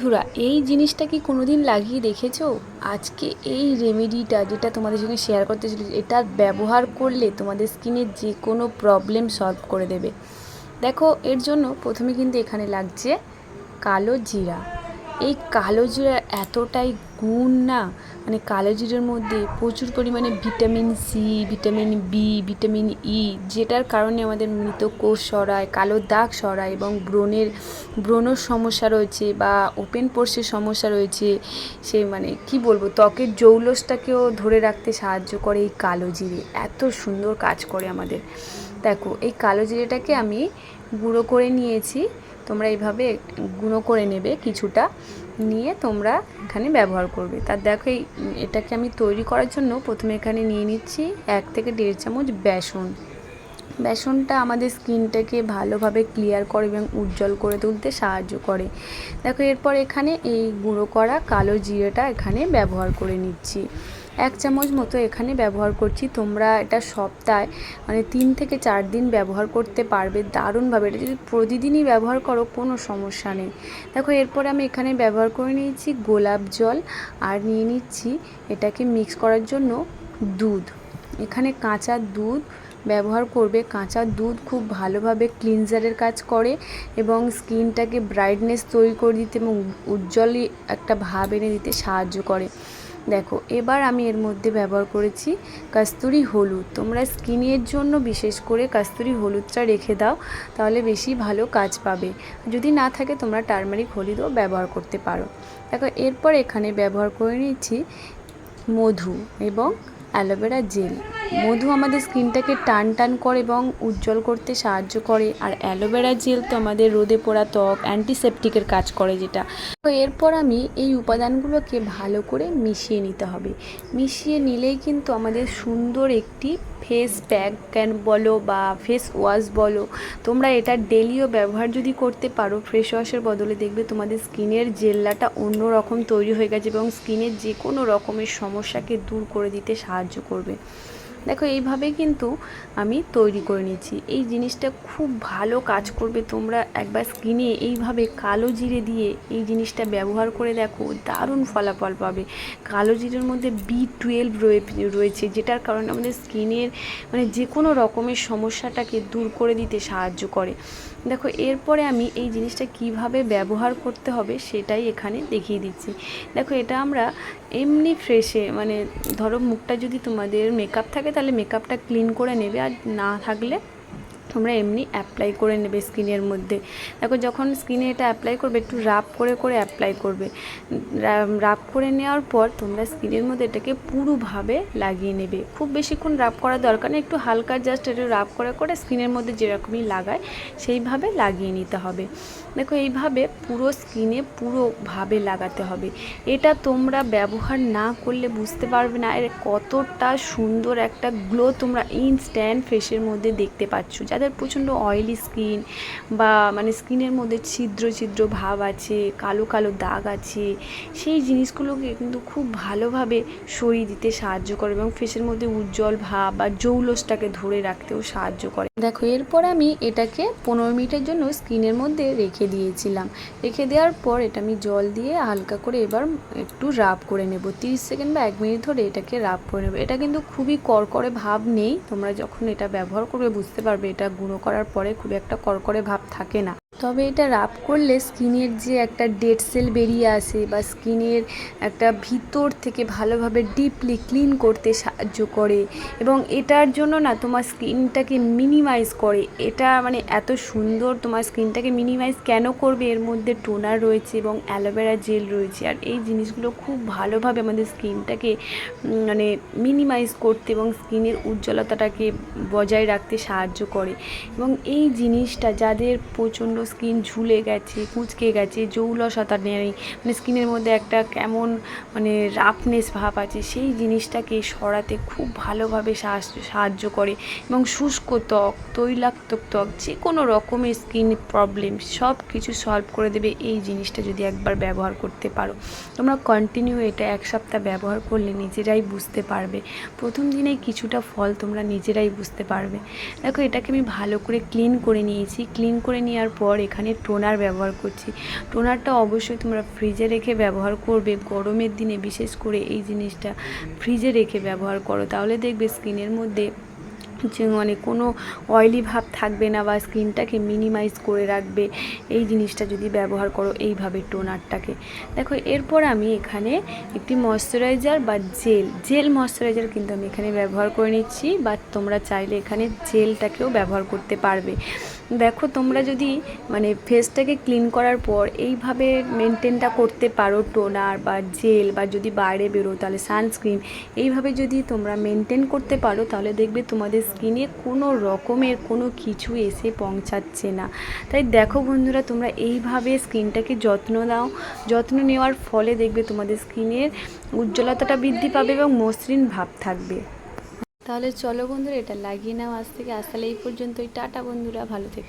বন্ধুরা, এই জিনিসটা কি কোনোদিন লাগিয়ে দেখেছ? আজকে এই রেমেডিটা যেটা তোমাদের সঙ্গে শেয়ার করতে চলেছি, এটা ব্যবহার করলে তোমাদের স্কিনের যে কোনো প্রবলেম সলভ করে দেবে। দেখো, এর জন্য প্রথমে কিন্তু এখানে লাগছে কালো জিরা। এই কালো জিরার এতটাই গুণ না? মানে কালো জিরার মধ্যে প্রচুর পরিমাণে vitamin C vitamin B vitamin E যেটার কারণে আমাদের মৃত কোষ সরায় কালো দাগ সরায় এবং ব্রণের ব্রণর সমস্যা রয়েছে বা ওপেন পোর্সের সমস্যা রয়েছে। সে মানে কি বলব, ত্বকের জৌলসটাকেও ধরে রাখতে সাহায্য করে এই কালো জিরে। এত সুন্দর কাজ করে আমাদের। দেখো, এই কালো জিরেটাকে আমি গুঁড়ো করে নিয়েছি। তোমরা এইভাবে গুঁড়ো করে নেবে কিছুটা, নিয়ে তোমরা এখানে ব্যবহার করবে। তার দেখো এই, এটাকে আমি তৈরি করার জন্য প্রথমে এখানে নিয়ে নিচ্ছি এক থেকে দেড় চামচ বেসন। বেসনটা আমাদের স্কিনটাকে ভালোভাবে ক্লিয়ার করে এবং উজ্জ্বল করে তুলতে সাহায্য করে। দেখো এরপর এখানে এই গুঁড়ো করা কালো জিরেটা এখানে ব্যবহার করে নিচ্ছি। এক চামচ মতো এখানে ব্যবহার করছি। তোমরা এটা সপ্তাহে মানে তিন থেকে চার দিন ব্যবহার করতে পারবে দারুণভাবে। এটা যদি প্রতিদিনই ব্যবহার করো, কোনো সমস্যা নেই। দেখো, এরপরে আমি এখানে ব্যবহার করে নিয়েছি গোলাপ জল আর নিয়ে নিচ্ছি এটাকে মিক্স করার জন্য দুধ। এখানে কাঁচা দুধ ব্যবহার করবে। কাঁচা দুধ খুব ভালোভাবে ক্লিনজারের কাজ করে এবং স্কিনটাকে ব্রাইটনেস তৈরি করে দিতে এবং উজ্জ্বলই একটা ভাব এনে দিতে সাহায্য করে। দেখো, এবার আমি এর মধ্যে ব্যবহার করেছি কাস্তুরি হলুদ। তোমরা স্কিনের জন্য বিশেষ করে কাস্তুরি হলুদটা রেখে দাও, তাহলে বেশি ভালো কাজ পাবে। যদি না থাকে, তোমরা টার্মারিক হলুদও ব্যবহার করতে পারো। দেখো, এরপর এখানে ব্যবহার করে নিচ্ছি মধু এবং অ্যালোভেরা জেল। মধু আমাদের স্কিনটাকে টান টান করে এবং উজ্জ্বল করতে সাহায্য করে। আর অ্যালোভেরা জেল তো আমাদের রোদে পোড়া ত্বক অ্যান্টিসেপটিকের কাজ করে যেটা। তো এরপর আমি এই উপাদানগুলোকে ভালো করে মিশিয়ে নিতে হবে। মিশিয়ে নিলেই কিন্তু আমাদের সুন্দর একটি ফেস প্যাক ক্যান বলো বা ফেস ওয়াশ বলো। তোমরা এটা ডেলিও ব্যবহার যদি করতে পারো ফ্রেশ ওয়াশের বদলে দেখবে তোমাদের স্কিনের জেল্লাটা অন্য রকম তৈরি হয়ে গেছে এবং স্কিনের যে কোনো রকমের সমস্যাকে দূর করে দিতে সাহায্য করবে। দেখো, এইভাবে কিন্তু আমি তৈরি করে নিচ্ছি এই জিনিসটা খুব ভালো কাজ করবে তোমরা একবার স্কিনে এইভাবে কালো জিরে দিয়ে এই জিনিসটা ব্যবহার করে দেখো, দারুণ ফলাফল পাবে। কালো জিরের মধ্যে বি টুয়েলভ রয়েছে, যেটার কারণে আমাদের স্কিনের মানে যে কোনো রকমের সমস্যাটাকে দূর করে দিতে সাহায্য করে। দেখো, এরপরে আমি এই জিনিসটা কীভাবে ব্যবহার করতে হবে সেটাই এখানে দেখিয়ে দিচ্ছি। দেখো, এটা আমরা এমনি ফ্রেশে মানে ধরো মুখটা যদি তোমাদের মেকআপ থাকে, তাহলে মেকআপটা ক্লিন করে নেবে আর না থাকলে তোমরা এমনি অ্যাপ্লাই করে নেবে স্কিনের মধ্যে। দেখো যখন স্কিনে এটা অ্যাপ্লাই করবে, একটু রাব করে করে অ্যাপ্লাই করবে। রাব করে নেওয়ার পর তোমরা স্কিনের মধ্যে এটাকে পুরোভাবে লাগিয়ে নেবে। খুব বেশিক্ষণ রাব করার দরকার নেই, একটু হালকা জাস্ট একটু রাব করে করে স্কিনের মধ্যে যেরকমই লাগায়, সেইভাবে লাগিয়ে নিতে হবে। দেখো এইভাবে পুরো স্কিনে পুরোভাবে লাগাতে হবে। এটা তোমরা ব্যবহার না করলে বুঝতে পারবে না, এর কতটা সুন্দর একটা গ্লো তোমরা ইনস্ট্যান্ট ফেসের মধ্যে দেখতে পাচ্ছ। যাদের প্রচণ্ড অয়েলি স্কিন বা মানে স্কিনের মধ্যে ছিদ্র ছিদ্র ভাব আছে, কালো কালো দাগ আছে, সেই জিনিসগুলোকে কিন্তু খুব ভালোভাবে সরিয়ে দিতে সাহায্য করে এবং ফেসের মধ্যে উজ্জ্বল ভাব বা জৌলসটাকে ধরে রাখতেও সাহায্য করে। দেখো, এরপর আমি এটাকে পনেরো মিনিটের জন্য স্কিনের মধ্যে রেখে দিয়েছিলাম। রেখে দেওয়ার পর এটা আমি জল দিয়ে হালকা করে এবার একটু রাব করে নেব। তিরিশ সেকেন্ড বা এক মিনিট ধরে এটাকে রাব করে নেব। এটা কিন্তু খুবই করকরে ভাব নেই। তোমরা যখন এটা ব্যবহার করবে বুঝতে পারবে এটা গুঁড়ো করার পরে খুব একটা করকরে ভাব থাকে না। তবে এটা রাব করলে স্কিনের যে একটা ডেড সেল বেরিয়ে আসে বা স্কিনের একটা ভিতর থেকে ভালোভাবে ডিপলি ক্লিন করতে সাহায্য করে এবং এটার জন্য না তোমার স্কিনটাকে মিনিমাইজ করে। এটা মানে এত সুন্দর তোমার স্কিনটাকে মিনিমাইজ কেন করবে? এর মধ্যে টোনার রয়েছে এবং অ্যালোভেরা জেল রয়েছে আর এই জিনিসগুলো খুব ভালোভাবে আমাদের স্কিনটাকে মানে মিনিমাইজ করতে এবং স্কিনের উজ্জ্বলতাটাকে বজায় রাখতে সাহায্য করে। এবং এই জিনিসটা যাদের প্রচণ্ড স্কিন ঝুলে গেছে, কুঁচকে গেছে, জৌলসতা নেই। মানে স্কিনের মধ্যে একটা কেমন মানে রাফনেস ভাব আছে, সেই জিনিসটাকে সরাতে খুব ভালোভাবে সাহায্য করে এবং শুষ্ক ত্বক, তৈলাক্ত ত্বক যে কোনো রকমের স্কিন প্রবলেম সব কিছু সলভ করে দেবে এই জিনিসটা যদি একবার ব্যবহার করতে পারো। তোমরা কন্টিনিউ এটা এক সপ্তাহ ব্যবহার করলে নিজেরাই বুঝতে পারবে। প্রথম দিনে কিছুটা ফল তোমরা নিজেরাই বুঝতে পারবে। দেখো এটাকে আমি ভালো করে ক্লিন করে নিয়েছি। ক্লিন করে নেওয়ার পর পর এখানে টোনার ব্যবহার করছি। টোনারটা অবশ্যই তোমরা ফ্রিজে রেখে ব্যবহার করবে। গরমের দিনে বিশেষ করে এই জিনিসটা ফ্রিজে রেখে ব্যবহার করো। তাহলে দেখবে স্কিনের মধ্যে মানে কোনো অয়েলি ভাব থাকবে না বা স্কিনটাকে মিনিমাইজ করে রাখবে, এই জিনিসটা যদি ব্যবহার করো এইভাবে টোনারটাকে। দেখো, এরপর আমি এখানে একটি ময়শ্চারাইজার বা জেল জেল ময়শ্চারাইজার কিন্তু আমি এখানে ব্যবহার করে নিচ্ছি, বা তোমরা চাইলে এখানে জেলটাকেও ব্যবহার করতে পারবে। দেখো, তোমরা যদি মানে ফেসটাকে ক্লিন করার পর এইভাবে মেনটেনটা করতে পারো টোনার বা জেল বা যদি বাইরে বেরো তাহলে সানস্ক্রিন এইভাবে যদি তোমরা মেনটেন করতে পারো তাহলে দেখবে তোমাদের স্কিনে কোনো রকমের কোনো কিছু এসে পৌঁছাচ্ছে না। তাই দেখো বন্ধুরা, তোমরা এইভাবে স্কিনটাকে যত্ন নাও। যত্ন নেওয়ার ফলে দেখবে তোমাদের স্কিনের উজ্জ্বলতাটা বৃদ্ধি পাবে এবং মসৃণ ভাব থাকবে। তাহলে চলো বন্ধুরা, এটা লাগিয়ে নাও আজ থেকে। তাহলে এই পর্যন্তই। টাটা বন্ধুরা, ভালো থেকে।